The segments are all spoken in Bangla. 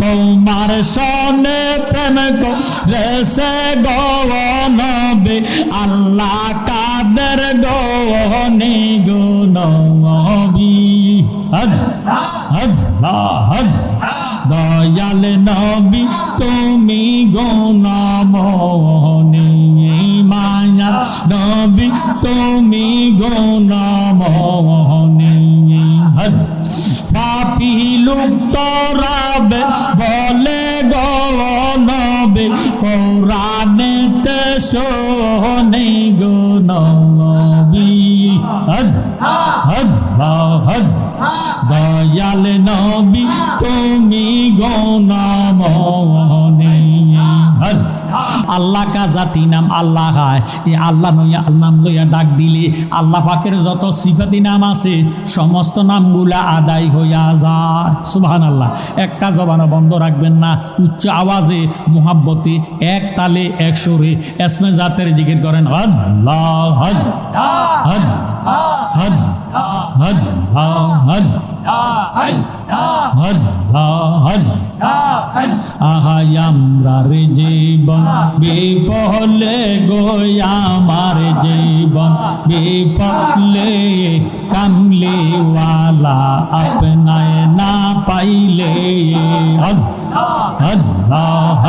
তোমার সনে প্রেম রেসে গনবে আল্লাহ কাদের গনি গুনবি দয়াল নবী, তুমি গনমনি মায়া নবী, তুমি গনমনি লুপ্ত রাবে বলে গনবে কোরআনেতে শোনে আল্লাহ কা জাতি নাম আল্লাহ খায় এই আল্লাহ নইয়া নাম লইয়া ডাক দিলে আল্লাহ পাকের যত সিফাতি নাম আছে সমস্ত নামগুলা আদায় হইয়া যায় সুবহান আল্লাহ একটা জবানো বন্ধ রাখবেন না উচ্চ আওয়াজে মোহাব্বতে এক তালে এক সুরে এসমে জাতের জিকির করেন হজ হজ হজ হজ হজ হজ হজ আহাই আমরার জীবন বিপহলে গো আমার জীবন বিপহলে কামলিওয়ালা আপনায় না পাইলে আল্লাহ আল্লাহ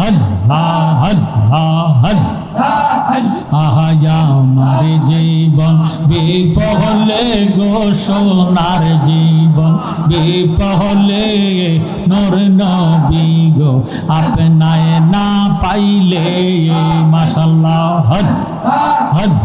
আল্লাহ আল্লাহ আল্লাহ বিপহলে গো সোনার জীবন বিপহলে নর নবী গো। আপনায় না পাইলে মাসাল্লাহ হজ হজ।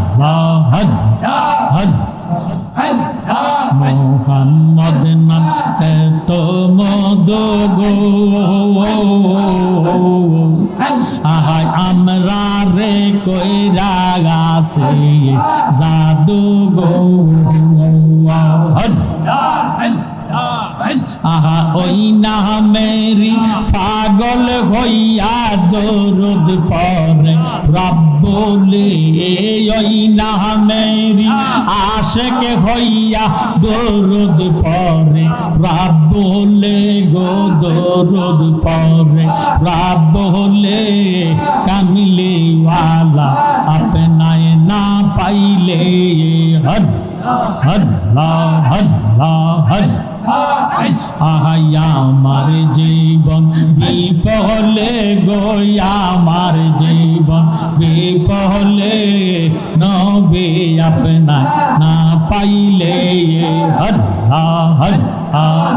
আহা, ওই না মেরি পাগল হইয়া দরুদ পরে রব্বলে ওই না মেরি আশেক হইয়া দরুদ পরে রব্বলে গো দরুদ পরে রব্বলে কামিলে ওয়ালা আপনায় না পাইলে হর হর হর হর আহাইয়া আমার জীবন বিপলে গোয়া আমার জীবন বিপলে নবে আপনা না পাইলে হর হর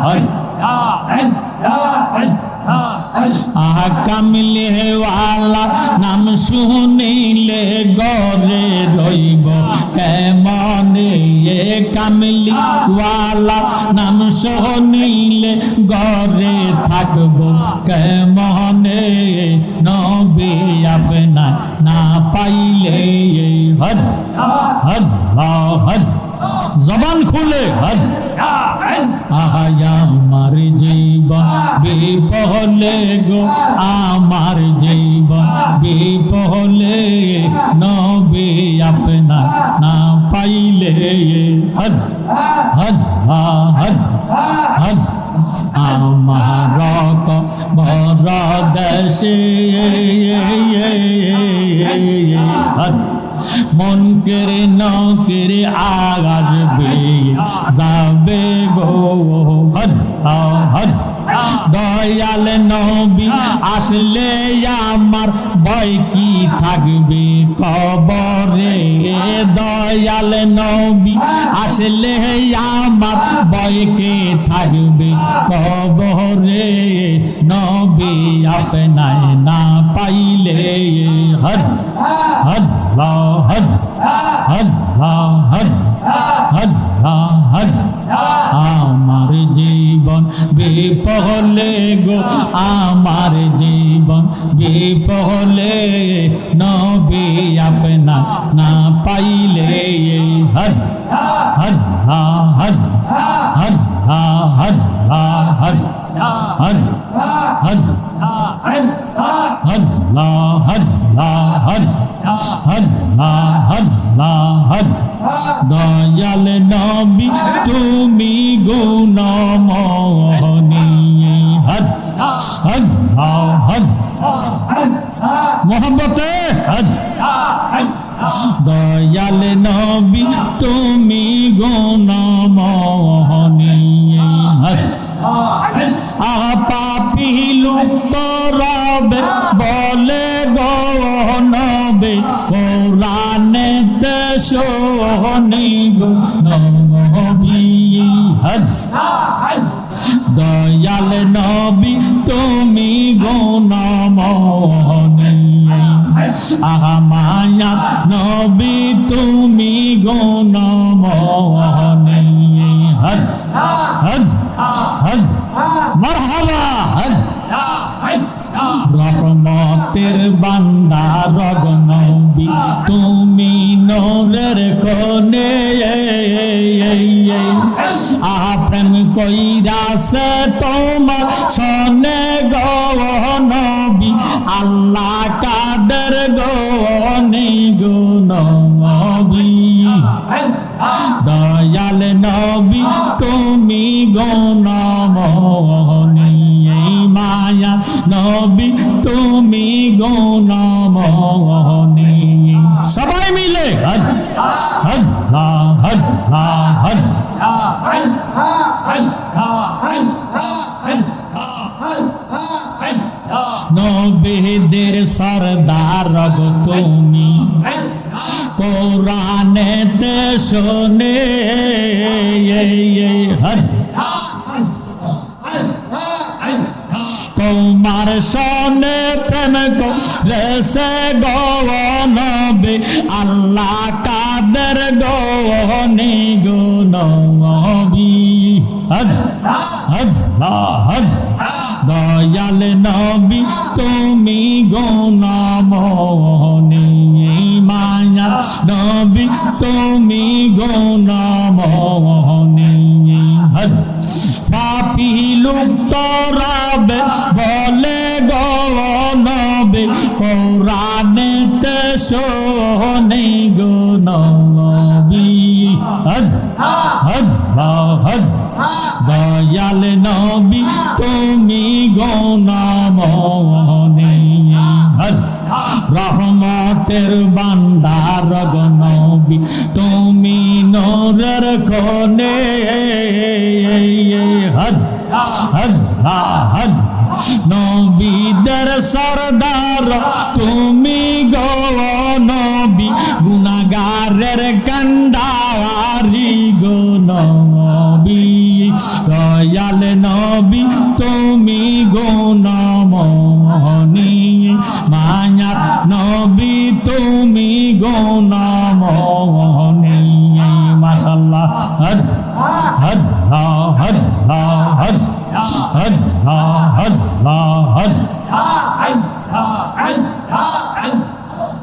হর হল্লা হল্লা কামিলে ওয়ালা নাম শুনিলে গরে রইব। কেমনে এ কামিলি ওয়ালা নাম শুনিলে গরে থাকব। কেমনে নবে আপনা না পাইলে হদ হদ হদ জবান খুলে হদ আহায়া আমার বিপহলে গো, আমার জীবন বিপহলে। নবী আফনা না পাইলে হল হল হল হল আমার বর দেশে হল মন কেরে নকেরে আগাজ বে যাবে গো হর। দয়াল নবী আসলে আমার ভয় কি থাকবে কবরে দয়াল নবী আসলে আমার ভয় কে থাকবে কবরে নবী আপনায় না পাইলে হদ হদ হদ হদ হদ হদ হদ বিপহলে গো, আমার জীবন। বিপহলে নবী আফনা না পাইলে হর হর, হা, হর হর, হা হর হা, হর হর হর হর লা হর লা হর হর লা হর লা হর। দয়াল নবী, তুমি গো নমঃ দয়াল নবী, তুমি গুণমোহনী হজ পাপি লুপ্ত রবে বলে গো নবে, কোরআনে শোনি গো নবী দয়াল নবী, তুমি গুণমোহনী আহমায়া নবী, তুমি গুণমোহনী হজ হজ হজ। মারহাবা, হজ। রহমতের বান্দা রগ নবী তুমি নোরের কোনে আহা প্রেম কইরাছে তোমার সনে গো নবী আল্লাহ কাদের গো নি গো নবী দয়াল নবী, তুমি গণমনি। মায়া নবী, তুমি গণমনি। সবাই মিলে হজ হজ লা হজ লা নবীদের সরদার তুমি। কোরআনেতে শোনে তোমার সনে প্রেম রেসে গনবে আল্লাহ কাদের গনি গো নবী। হজ হজ হজ দয়াল নবী তুমি গনমনি মায়া নবী তুমি গনমনি হজ পাপি লুপ্ত রাবে বলে গো নবে কোরআনেতে শোনে গো নবী হজ হজ হজ দয়াল নবী হজ রহমতের বান্দার গনবী তুমি নোরের কনে হদ হদ হদ। নবীদের সরদার তুমি